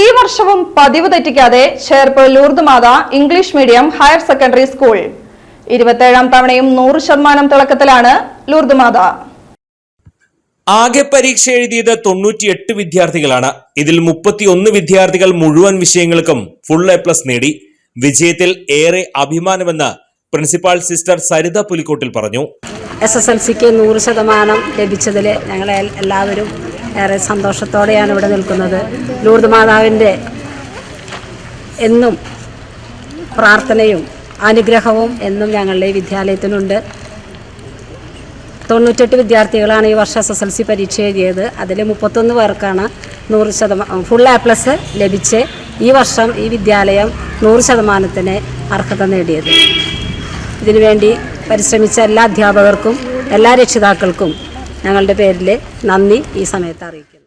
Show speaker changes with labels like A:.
A: ഈ വർഷവും പതിവ് തെറ്റിക്കാതെ Cherpu Lourdes Matha English medium higher secondary school. ഇരുപത്തേഴാം തവണയും നൂറ് ശതമാനം തിളക്കത്തിലാണ് ലൂർദ് മാത
B: ആകെ പരീക്ഷ എഴുതിയത് തൊണ്ണൂറ്റിയെട്ട് വിദ്യാർത്ഥികളാണ്. ഇതിൽ മുപ്പത്തിയൊന്ന് വിദ്യാർത്ഥികൾ മുഴുവൻ വിഷയങ്ങൾക്കും ഫുൾ എ പ്ലസ് നേടി. വിജയത്തിൽ ഏറെ അഭിമാനമെന്ന് പ്രിൻസിപ്പാൾ സിസ്റ്റർ സരിത പുലിക്കോട്ടിൽ പറഞ്ഞു.
C: എസ് എസ് എൽ സിക്ക് നൂറ് ശതമാനം ലഭിച്ചതിൽ ഞങ്ങൾ എല്ലാവരും ഏറെ സന്തോഷത്തോടെയാണ് ഇവിടെ നിൽക്കുന്നത്. ലൂർദ് മാതാവിന്റെ എന്നും പ്രാർത്ഥനയും അനുഗ്രഹവും എന്നും ഞങ്ങളുടെ വിദ്യാലയത്തിനുണ്ട്. തൊണ്ണൂറ്റെട്ട് വിദ്യാർത്ഥികളാണ് ഈ വർഷം എസ് എസ് എൽ സി പരീക്ഷ എഴുതിയത്. അതിൽ മുപ്പത്തൊന്ന് പേർക്കാണ് നൂറ് ശതമാനം ഫുൾ എ പ്ലസ് ലഭിച്ച് ഈ വർഷം ഈ വിദ്യാലയം നൂറ് ശതമാനത്തിന് അർഹത നേടിയത്. ഇതിനുവേണ്ടി പരിശ്രമിച്ച എല്ലാ അധ്യാപകർക്കും എല്ലാ രക്ഷിതാക്കൾക്കും ഞങ്ങളുടെ പേരിൽ നന്ദി ഈ സമയത്ത് അറിയിക്കും